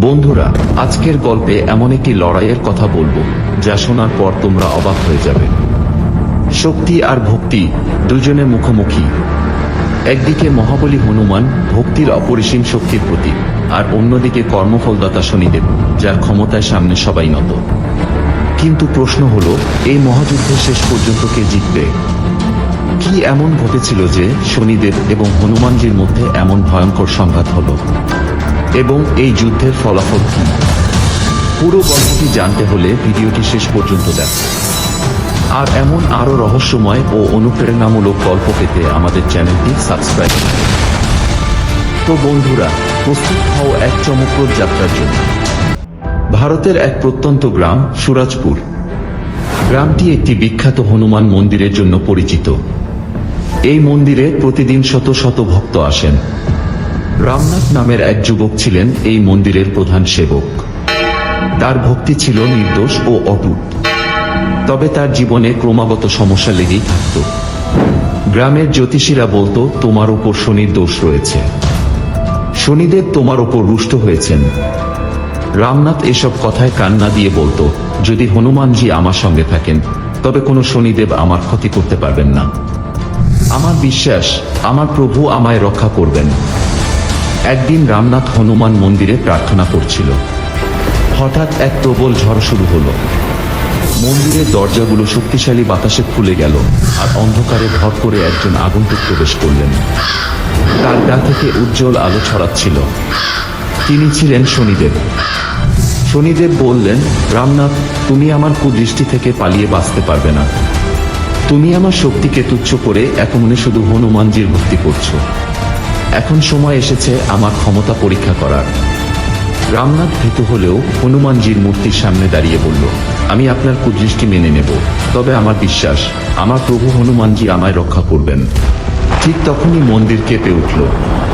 বন্ধুরা, আজকের গল্পে এমন একটি লড়াইয়ের কথা বলব, যা শোনার পর তোমরা অবাক হয়ে যাবে। শক্তি আর ভক্তি দুজনে মুখোমুখি। একদিকে মহাবলী হনুমান ভক্তির অপরিসীম শক্তির প্রতীক, আর অন্যদিকে কর্মফলদাতা শনিদেব, যার ক্ষমতায় সামনে সবাই নত। কিন্তু প্রশ্ন হলো, এই মহাযুদ্ধের শেষ পর্যন্ত কে জিতবে? কি এমন ঘটেছিল যে শনিদেব এবং হনুমানজির মধ্যে এমন ভয়ঙ্কর সংঘাত হলো? এবং এই যুদ্ধের ফলাফল কি? পুরো গল্পটি জানতে হলে ভিডিওটি শেষ পর্যন্ত দেখ। আর এমন আরও রহস্যময় ও অনুপ্রেরণামূলক গল্প পেতে আমাদের চ্যানেলটি সাবস্ক্রাইব। তো বন্ধুরা, প্রস্তুত হও এক চমকপ্রদ যাত্রার জন্য। ভারতের এক প্রত্যন্ত গ্রাম, সুরাজপুর। গ্রামটি একটি বিখ্যাত হনুমান মন্দিরের জন্য পরিচিত। এই মন্দিরে প্রতিদিন শত শত ভক্ত আসেন। রামনাথ নামের এক যুবক ছিলেন এই মন্দিরের প্রধান সেবক। তার ভক্তি ছিল নির্দোষ ও অটুট তবে তার জীবনে ক্রমাগত সমস্যা লেগেই থাকত। গ্রামের জ্যোতিষীরা বলতো, তোমার ওপর শনির দোষ রয়েছে। শনিদেব তোমার ওপর রুষ্ট হয়েছেন। রামনাথ এসব কথায় কান্না দিয়ে বলতো, যদি হনুমানজি আমার সঙ্গে থাকেন, তবে কোনো শনিদেব আমার ক্ষতি করতে পারবেন না। আমার বিশ্বাস, আমার প্রভু আমায় রক্ষা করবেন। একদিন রামনাথ হনুমান মন্দিরে প্রার্থনা করছিল। হঠাৎ এক প্রবল ঝড় শুরু হলো। মন্দিরের দরজাগুলো শক্তিশালী বাতাসে খুলে গেল আর অন্ধকারে ভর করে একজন আগন্তুক প্রবেশ করলেন। তার গা থেকে উজ্জ্বল আলো ছড়াচ্ছিল। তিনি ছিলেন শনিদেব। শনিদেব বললেন, রামনাথ, তুমি আমার কুদৃষ্টি থেকে পালিয়ে বাঁচতে পারবে না। তুমি আমার শক্তিকে তুচ্ছ করে একমনে শুধু হনুমানজির ভক্তি করছ। এখন সময় এসেছে আমার ক্ষমতা পরীক্ষা করার। রামনাথ ভীত হলেও হনুমানজির মূর্তির সামনে দাঁড়িয়ে বলল, আমি আপনার কুদৃষ্টি মেনে নেব। তবে আমার বিশ্বাস, আমার প্রভু হনুমানজি আমায় রক্ষা করবেন। ঠিক তখনই মন্দির কেঁপে উঠল।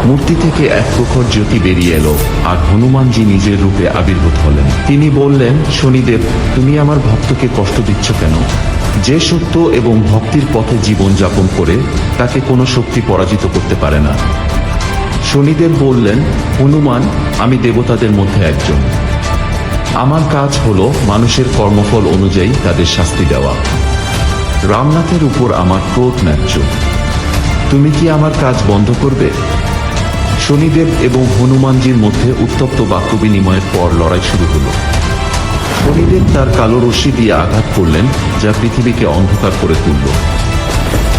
মূর্তি থেকে এক প্রখর জ্যোতি বেরিয়ে এলো আর হনুমানজি নিজের রূপে আবির্ভূত হলেন। তিনি বললেন, শনিদেব, তুমি আমার ভক্তকে কষ্ট দিচ্ছ কেন? যে সত্য এবং ভক্তির পথে জীবন যাপন করে তাকে কোনো শক্তি পরাজিত করতে পারে না। শনিদেব বললেন, হনুমান, আমি দেবতাদের মধ্যে একজন। আমার কাজ হল মানুষের কর্মফল অনুযায়ী তাদের শাস্তি দেওয়া। রামনাথের উপর আমার ক্রোধ ন্যায্য। তুমি কি আমার কাজ বন্ধ করবে? শনিদেব এবং হনুমানজির মধ্যে উত্তপ্ত বাক্য বিনিময়ের পর লড়াই শুরু হলো। শনিদেব তার কালো রশ্মি দিয়ে আঘাত করলেন, যা পৃথিবীকে অন্ধকার করে তুলল।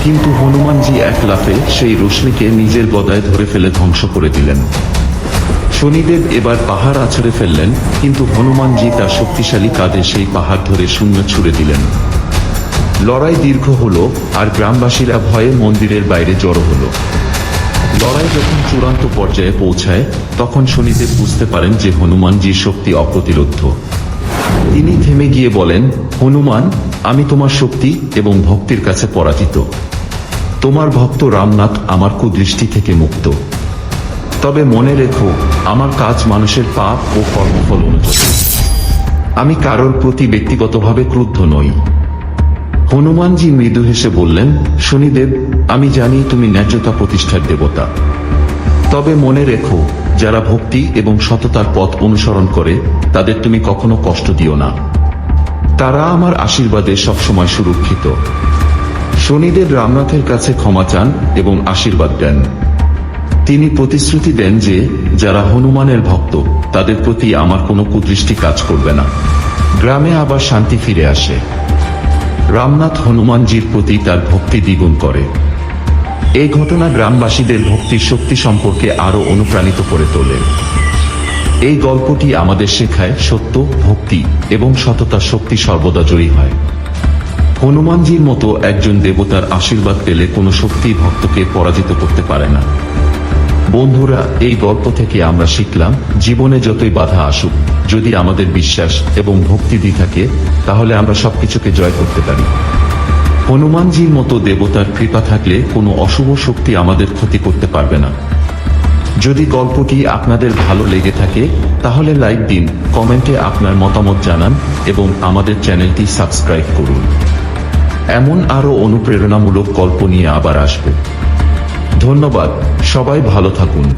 কিন্তু হনুমানজি এক লাফে সেই রশ্মিকে নিজের গদায় ধরে ফেলে ধ্বংস করে দিলেন। শনিদেব এবার পাহাড় আছড়ে ফেললেন, কিন্তু হনুমানজি তার শক্তিশালী কাঁধে সেই পাহাড় ধরে শূন্য ছুড়ে দিলেন। লড়াই দীর্ঘ হল আর গ্রামবাসীরা ভয়ে মন্দিরের বাইরে জড়ো হলো। লড়াই যখন চূড়ান্ত পর্যায়ে পৌঁছায়, তখন শনিদেব বুঝতে পারেন যে হনুমানজির শক্তি অপ্রতিরোধ্য। তিনি থেমে গিয়ে বলেন, হনুমান, আমি তোমার শক্তি এবং ভক্তির কাছে পরাজিত। তোমার ভক্ত রামনাথ আমার কুদৃষ্টি থেকে মুক্ত। তবে মনে রেখো, আমার কাজ মানুষের পাপ ও কর্মফল অনুযায়ী। আমি কারোর প্রতি ব্যক্তিগতভাবে ক্রুদ্ধ নই। হনুমানজি মৃদু হেসে বললেন, শনিদেব, আমি জানি তুমি ন্যায্যতা প্রতিষ্ঠার দেবতা। তবে মনে রেখো, যারা ভক্তি এবং সততার পথ অনুসরণ করে, তাদের তুমি কখনো কষ্ট দিও না। তারা আমার আশীর্বাদে সবসময় সুরক্ষিত। শনিদেব রামনাথের কাছে ক্ষমা চান এবং আশীর্বাদ দেন। তিনি প্রতিশ্রুতি দেন যে, যারা হনুমানের ভক্ত, তাদের প্রতি আমার কোনো কুদৃষ্টি কাজ করবে না। গ্রামে আবার শান্তি ফিরে আসে। রামনাথ হনুমানজির প্রতি তার ভক্তি দ্বিগুণ করে। এই ঘটনা গ্রামবাসীদের ভক্তির শক্তি সম্পর্কে আরও অনুপ্রাণিত করে তোলে। এই গল্পটি আমাদের শেখায় সত্য, ভক্তি এবং সততার শক্তি সর্বদা জয়ী হয়। হনুমানজির মতো একজন দেবতার আশীর্বাদ পেলে কোনো শক্তি ভক্তকে পরাজিত করতে পারে না। বন্ধুরা, এই গল্প থেকে আমরা শিখলাম, জীবনে যতই বাধা আসুক, যদি আমাদের বিশ্বাস এবং ভক্তি দিয়ে থাকে, তাহলে আমরা সবকিছুকে জয় করতে পারি। হনুমানজির মতো দেবতার কৃপা থাকলে কোনো অশুভ শক্তি আমাদের ক্ষতি করতে পারবে না। যদি গল্পটি আপনাদের ভালো লেগে থাকে, তাহলে লাইক দিন, কমেন্টে আপনার মতামত জানান এবং আমাদের চ্যানেলটি সাবস্ক্রাইব করুন। এমন আরও অনুপ্রেরণামূলক গল্প নিয়ে আবার আসবে। ধন্যবাদ সবাই ভালো থাকুন।